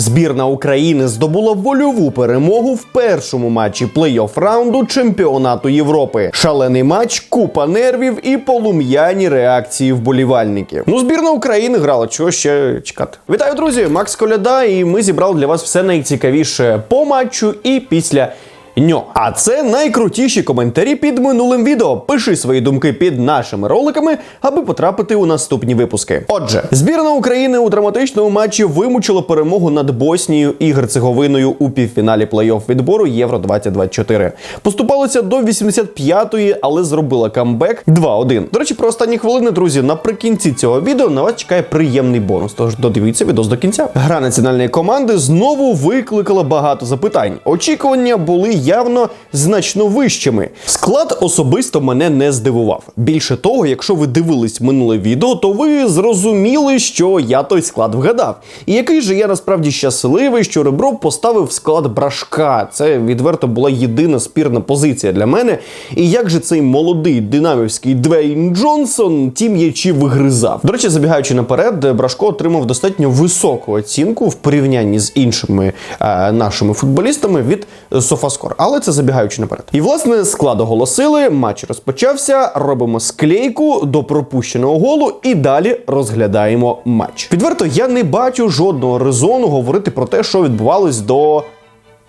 Збірна України здобула вольову перемогу в першому матчі плей-офф раунду чемпіонату Європи. Шалений матч, купа нервів і полум'яні реакції вболівальників. Ну, збірна України грала, чого ще чекати. Вітаю, друзі! Макс Коляда, і ми зібрали для вас все найцікавіше по матчу і після. Ньо. А це найкрутіші коментарі під минулим відео. Пиши свої думки під нашими роликами, аби потрапити у наступні випуски. Отже, збірна України у драматичному матчі вимучила перемогу над Боснією і Герцеговиною у півфіналі плей-офф відбору Євро 2024. Поступалося до 85-ї, але зробила камбек 2-1. До речі, про останні хвилини, друзі, наприкінці цього відео на вас чекає приємний бонус. Тож додивіться відео до кінця. Гра національної команди знову викликала багато запитань. Очікування були явно значно вищими. Склад особисто мене не здивував. Більше того, якщо ви дивились минуле відео, то ви зрозуміли, що я той склад вгадав. І який же я насправді щасливий, що Ребров поставив склад брашка. Це відверто була єдина спірна позиція для мене. І як же цей молодий динамівський Двейн Джонсон ті м'ячі вигризав. До речі, забігаючи наперед, Брашко отримав достатньо високу оцінку в порівнянні з іншими е, нашими футболістами від Софаскор. Але це забігаючи наперед. І власне склад оголосили, матч розпочався. Робимо склейку до пропущеного голу і далі розглядаємо матч. Відверто я не бачу жодного резону говорити про те, що відбувалось до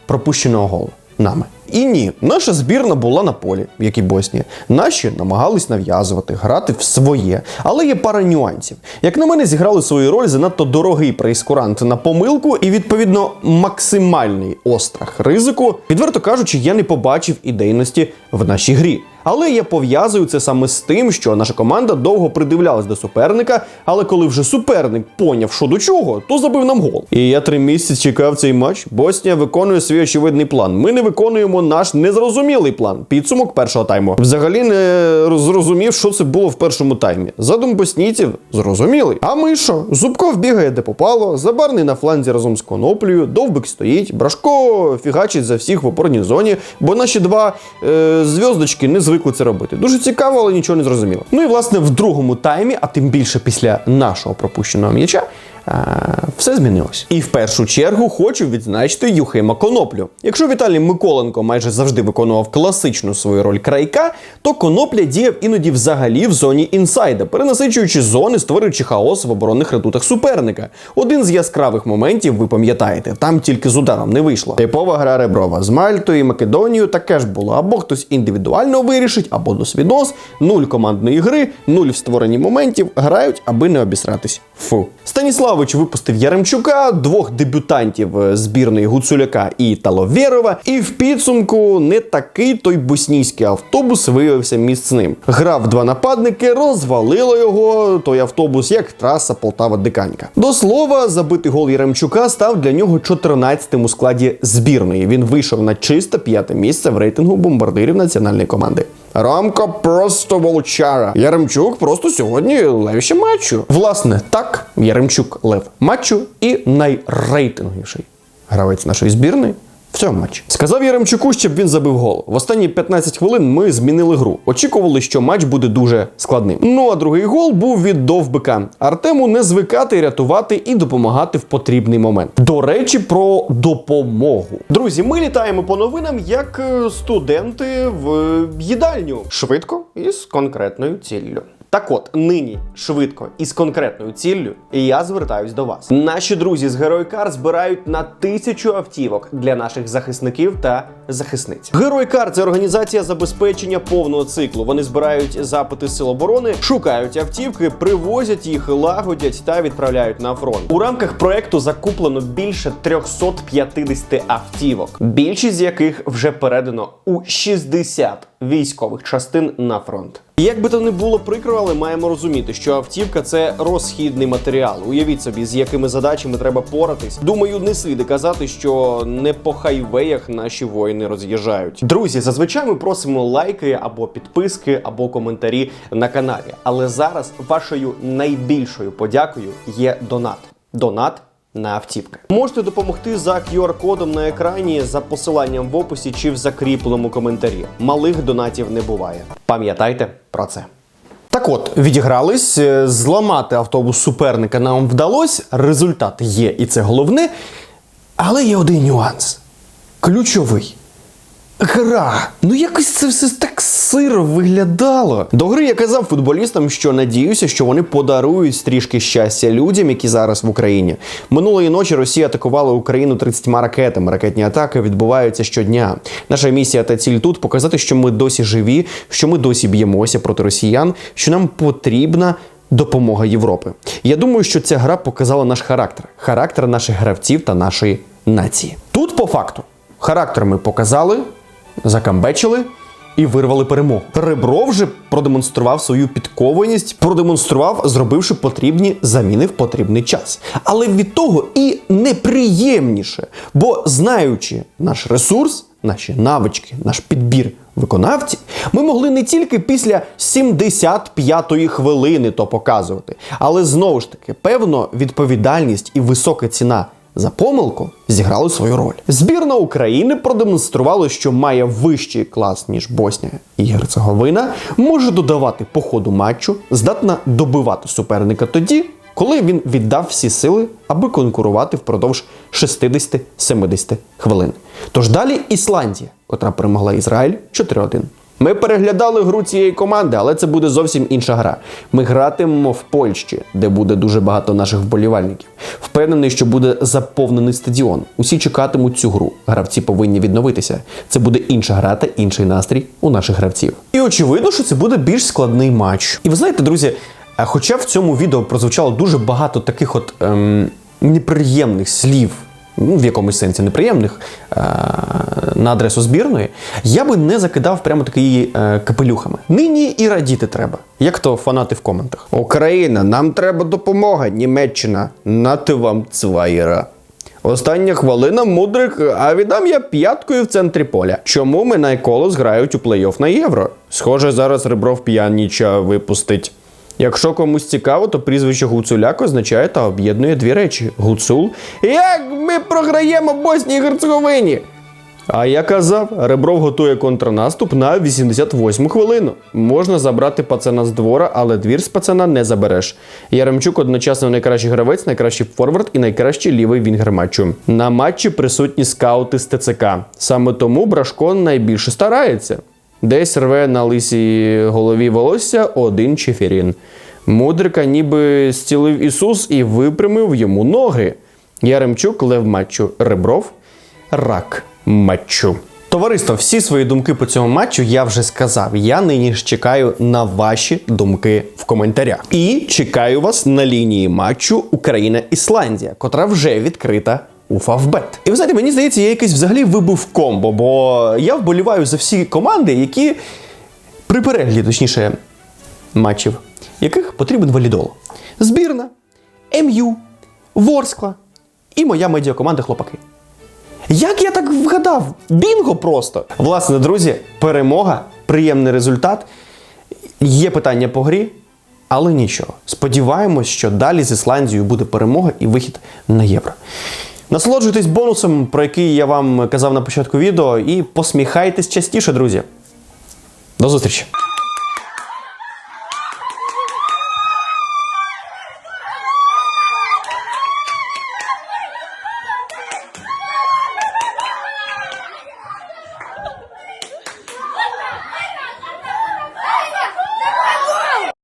пропущеного голу нами. І ні, наша збірна була на полі, як і Боснія. Наші намагались нав'язувати, грати в своє. Але є пара нюансів. Як на мене, зіграли свою роль занадто дорогий прейскурант на помилку і, відповідно, максимальний острах ризику. Відверто кажучи, я не побачив ідейності в нашій грі. Але я пов'язую це саме з тим, що наша команда довго придивлялась до суперника, але коли вже суперник поняв, що до чого, то забив нам гол. І я три місяці чекав цей матч. Боснія виконує свій очевидний план. Ми не виконуємо наш незрозумілий план. Підсумок першого тайму. Взагалі не зрозумів, що це було в першому таймі. Задум боснійців зрозумілий. А ми що? Зубков бігає де попало, забарний на фланзі разом з коноплею, довбик стоїть, брашко фігачить за всіх в опорній зоні, бо наші два е, зв'язочки не звикли це робити. Дуже цікаво, але нічого не зрозуміло. Ну і власне в другому таймі, а тим більше після нашого пропущеного м'яча. Все змінилось. І в першу чергу хочу відзначити Юхима Коноплю. Якщо Віталій Миколенко майже завжди виконував класичну свою роль крайка, то Конопля діяв іноді взагалі в зоні інсайда, перенасичуючи зони, створюючи хаос в оборонних редутах суперника. Один з яскравих моментів, ви пам'ятаєте, там тільки з ударом не вийшло. Типова гра Реброва з Мальтою і Македонією таке ж було. Або хтось індивідуально вирішить, або досвідос, нуль командної гри, нуль в створенні моментів, грають, аби не обісратись. Фу. Станіславович випустив Яремчука, двох дебютантів е, збірної Гуцуляка і Таловєрова. І в підсумку не такий той боснійський автобус виявився міцним. Грав два нападники, розвалило його той автобус, як траса Полтава-Диканька. До слова, забитий гол Яремчука став для нього 14-тим у складі збірної. Він вийшов на чисте п'яте місце в рейтингу бомбардирів національної команди. Ромко просто волчара. Яремчук просто сьогодні левіше матчу. Власне, так, Яремчук лев матчу і найрейтинговіший гравець нашої збірної. В цьому матчі сказав Яремчуку, щоб він забив гол. В останні 15 хвилин ми змінили гру. Очікували, що матч буде дуже складним. Ну а другий гол був від довбика. Артему не звикати, рятувати і допомагати в потрібний момент. До речі, про допомогу. Друзі, ми літаємо по новинам як е, студенти в їдальню швидко і з конкретною ціллю. Так от, нині швидко і з конкретною ціллю я звертаюсь до вас. Наші друзі з Геройкар збирають на тисячу автівок для наших захисників та захисниць. Геройкар це організація забезпечення повного циклу. Вони збирають запити сил оборони, шукають автівки, привозять їх, лагодять та відправляють на фронт. У рамках проекту закуплено більше 350 автівок, більшість з яких вже передано у 60 військових частин на фронт. Як би то не було прикро, але маємо розуміти, що автівка це розхідний матеріал. Уявіть собі, з якими задачами треба поратись. Думаю, не слід казати, що не по хайвеях наші воїни роз'їжджають. Друзі, зазвичай ми просимо лайки або підписки, або коментарі на каналі. Але зараз вашою найбільшою подякою є донат. Донат на автівки. Можете допомогти за QR-кодом на екрані за посиланням в описі чи в закріпленому коментарі. Малих донатів не буває. Пам'ятайте про це. Так от, відігрались, е, зламати автобус суперника нам вдалося. Результат є, і це головне. Але є один нюанс. Ключовий. Гра. Ну якось це все так сиро виглядало. До гри я казав футболістам, що надіюся, що вони подарують трішки щастя людям, які зараз в Україні. Минулої ночі Росія атакувала Україну 30 ракетами. Ракетні атаки відбуваються щодня. Наша місія та ціль тут показати, що ми досі живі, що ми досі б'ємося проти росіян, що нам потрібна. Допомога Європи. Я думаю, що ця гра показала наш характер, характер наших гравців та нашої нації. Тут, по факту, характер ми показали, закамбечили і вирвали перемогу. Ребро вже продемонстрував свою підкованість, продемонстрував, зробивши потрібні заміни в потрібний час. Але від того і неприємніше, бо знаючи наш ресурс, наші навички, наш підбір виконавців, ми могли не тільки після 75-ї хвилини то показувати, але знову ж таки, певно, відповідальність і висока ціна за помилку зіграли свою роль. Збірна України продемонструвала, що має вищий клас, ніж Боснія і Герцеговина, може додавати по ходу матчу, здатна добивати суперника тоді, коли він віддав всі сили, аби конкурувати впродовж 60-70 хвилин. Тож далі Ісландія, котра перемогла Ізраїль 4-1. Ми переглядали гру цієї команди, але це буде зовсім інша гра. Ми гратимемо в Польщі, де буде дуже багато наших вболівальників. Впевнений, що буде заповнений стадіон. Усі чекатимуть цю гру. Гравці повинні відновитися. Це буде інша гра та інший настрій у наших гравців. І очевидно, що це буде більш складний матч. І ви знаєте, друзі, хоча в цьому відео прозвучало дуже багато таких от ем, неприємних слів ну, в якомусь сенсі неприємних е- на адресу збірної, я би не закидав прямо таки її е, капелюхами. Нині і радіти треба, як то фанати в коментах. Україна, нам треба допомога. Німеччина, нати вам цваєра. Остання хвилина мудрик, а віддам я п'яткою в центрі поля. Чому ми на колос грають у плей-офф на євро? Схоже, зараз Ребров п'яніча випустить. Якщо комусь цікаво, то прізвище Гуцуляк означає та об'єднує дві речі: Гуцул. Як ми програємо Боснії і Герцеговині? А я казав, Ребров готує контрнаступ на 88 хвилину. Можна забрати пацана з двора, але двір з пацана не забереш. Яремчук одночасно найкращий гравець, найкращий форвард і найкращий лівий вінгер матчу. На матчі присутні скаути з ТЦК. Саме тому Брашко найбільше старається. Десь рве на лисій голові волосся один чефірін. Мудрика ніби зцілив Ісус і випрямив йому ноги. Яремчук лев матчу Ребров рак матчу. Товариство, всі свої думки по цьому матчу я вже сказав. Я нині ж чекаю на ваші думки в коментарях. І чекаю вас на лінії матчу Україна-Ісландія, котра вже відкрита у Фавбет. І ви знаєте, мені здається, я якийсь взагалі вибув комбо, бо я вболіваю за всі команди, які при перегляді, точніше, матчів, яких потрібен валідол. Збірна, МЮ, Ворскла і моя медіакоманда Хлопаки. Як я так вгадав? Бінго просто! Власне, друзі, перемога, приємний результат. Є питання по грі, але нічого. Сподіваємось, що далі з Ісландією буде перемога і вихід на євро. Насолоджуйтесь бонусом, про який я вам казав на початку відео, і посміхайтесь частіше, друзі. До зустрічі!